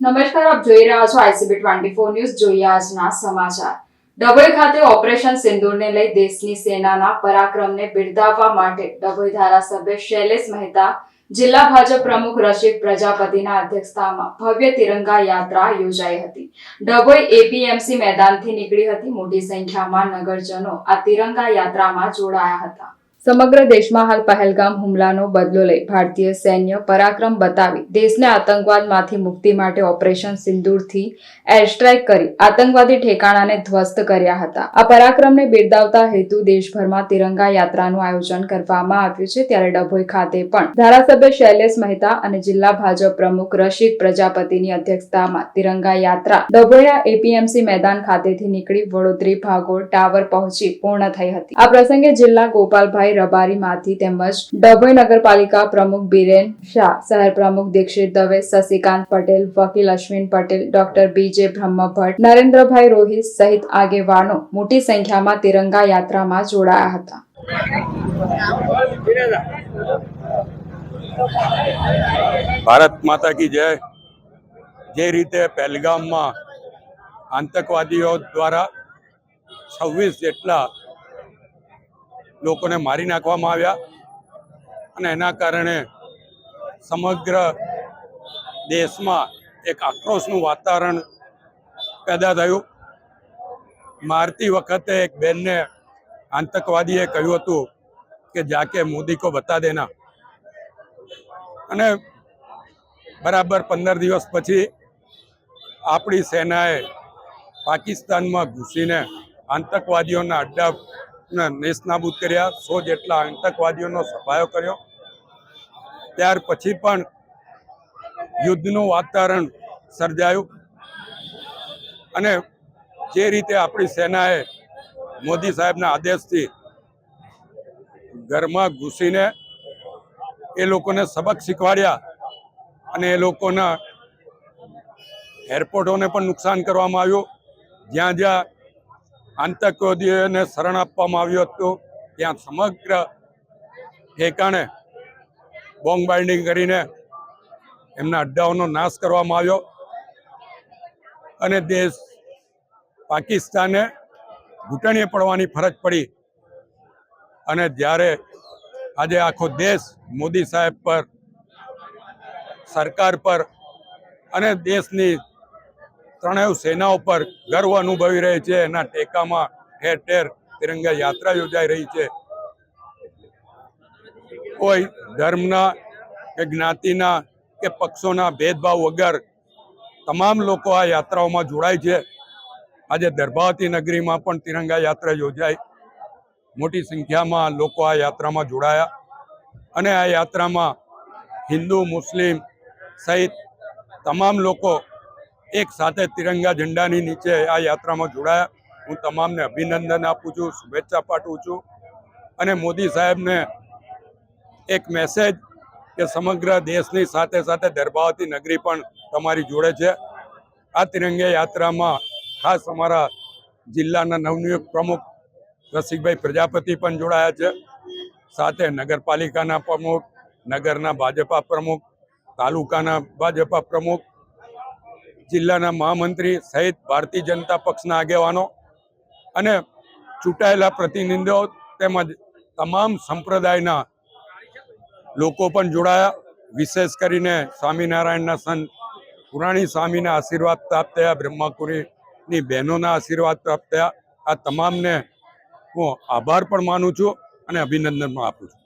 નમસ્કાર, આપ જોઈ રહ્યા છો આઈસીબી ટ્વેન્ટી ફોર ન્યૂઝ. જોઈએ આજના સમાચાર. ડભોઈ ખાતે ઓપરેશન સિંદૂરને લઈ દેશની સેનાના પરાક્રમને બિરદાવવા માટે ડભોઈ ધારાસભ્ય શૈલેષ મહેતા, જિલ્લા ભાજપ પ્રમુખ રશિક પ્રજાપતિના અધ્યક્ષતામાં ભવ્ય તિરંગા યાત્રા યોજાઈ હતી. ડભોઈ એપીએમસી મેદાનથી નીકળી હતી મોટી સંખ્યામાં નગરજનો આ તિરંગા યાત્રામાં જોડાયા હતા. સમગ્ર દેશમાં હાલ પહેલગામ હુમલાનો બદલો લઈ ભારતીય સૈન્ય પરાક્રમ બતાવી દેશને આતંકવાદમાંથી મુક્તિ માટે ઓપરેશન સિંદૂરથી એર કરી આતંકવાદી ઠેકાણાને ધ્વસ્ત કર્યા હતા. આ પરાક્રમને બિરદાવતા હેતુ દેશભરમાં તિરંગા યાત્રાનું આયોજન કરવામાં આવ્યું છે ત્યારે ડભોઈ ખાતે પણ. ધારાસભ્ય શૈલેષ મહેતા અને જિલ્લા ભાજપ પ્રમુખ રશીદ પ્રજાપતિની અધ્યક્ષતામાં તિરંગા યાત્રા ડભોઈના એપીએમસી મેદાન ખાતેથી નીકળી વડોદરી ભાગોળ ટાવર પહોંચી પૂર્ણ થઈ હતી. આ પ્રસંગે જિલ્લા ગોપાલભાઈ રબારીમાંથી તેમજ ડભોઈ નગરપાલિકા પ્રમુખ બિરેન શાહ, શહેર પ્રમુખ દીક્ષિત દવે, શશિકાંત પટેલ, વકીલ અશ્વિન પટેલ, ડોક્ટર બીજે બ્રહ્મભટ્ટ, નરેન્દ્રભાઈ રોહિત સહિત આગેવાનો મોટી સંખ્યામાં તિરંગા યાત્રામાં જોડાયા હતા. ભારત માતા કી જય. જે રીતે પહેલગામમાં આતંકવાદીઓ દ્વારા છવ્વીસ જેટલા લોકોને મારી નાખવામાં આવ્યા અને એના કારણે સમગ્ર દેશમાં એક આક્રોશનું વાતાવરણ પેદા થયું. મારતી વખતે એક બેનને આતંકવાદીએ કહ્યું હતું કે, જાકે મોદી કો બતા દેના. અને બરાબર પંદર દિવસ પછી આપણી સેનાએ પાકિસ્તાનમાં ઘૂસીને આતંકવાદીઓના અડ્ડા નેસ્તનાબૂદ કર્યા, સો જેટલા આતંકવાદીઓનો સફાયો કર્યો. ત્યાર પછી પણ યુદ્ધનું વાતાવરણ સર્જાયું. અને જે રીતે આપણી સેનાએ મોદી સાહેબના આદેશથી ઘરમાં ઘૂસીને એ લોકોને સબક શીખવાડ્યા અને એ લોકોના એરપોર્ટોને પણ નુકસાન કરવામાં આવ્યું. જ્યાં જ્યાં આતંકવાદીઓને શરણ આપવામાં આવ્યું હતું. ત્યાં સમગ્ર ઠેકાણે બોમ્બ બાઇન્ડિંગ કરીને એમના અડ્ડાઓનો નાશ કરવામાં આવ્યો અને દેશ પાકિસ્તાને ઘૂંટણીએ પડવાની ફરજ પડી અને જ્યારે આજે આખો દેશ મોદી સાહેબ પર, સરકાર પર અને દેશની ત્રણેય સેનાઓ પર ગર્વ અનુભવી રહી છે. એના ટેકામાં ઠેર ઠેર તિરંગા યાત્રા યોજાઈ રહી છે. કોઈ ધર્મના કે જ્ઞાતિના કે પક્ષોના ભેદભાવ વગર તમામ લોકો આ યાત્રાઓમાં જોડાય છે. આજે દર્ભાવતી નગરીમાં પણ તિરંગા યાત્રા યોજાઈ. મોટી સંખ્યામાં લોકો આ યાત્રામાં જોડાયા અને આ યાત્રામાં હિન્દુ, મુસ્લિમ સહિત તમામ લોકો એક સાથે તિરંગા ઝંડાની નીચે આ યાત્રામાં જોડાયા. હું તમામને અભિનંદન આપું છું, શુભેચ્છા પાઠવું છું. અને મોદી સાહેબને એક મેસેજ કે સમગ્ર દેશની સાથે સાથે દરબાવતી નગરી પણ તમારી જોડે છે. આ તિરંગા યાત્રામાં ખાસ અમારા જિલ્લાના નવનિયુક્ત પ્રમુખ રસિકભાઈ પ્રજાપતિ પણ જોડાયા છે. સાથે નગરપાલિકાના પ્રમુખ, નગરના ભાજપા પ્રમુખ, તાલુકાના ભાજપા પ્રમુખ જિલ્લાના મહામંત્રી સહિત ભારતીય જનતા પક્ષના આગેવાનો અને ચૂંટાયેલા પ્રતિનિધિઓ તેમજ તમામ સંપ્રદાયના લોકો પણ જોડાયા. વિશેષ કરીને સ્વામિનારાયણના સંત, પુરાણી સ્વામીના આશીર્વાદ પ્રાપ્ત થયા, બ્રહ્માકુરીની બહેનોના આશીર્વાદ પ્રાપ્ત થયા. આ તમામને હું આભાર પણ માનું છું અને અભિનંદન આપું છું.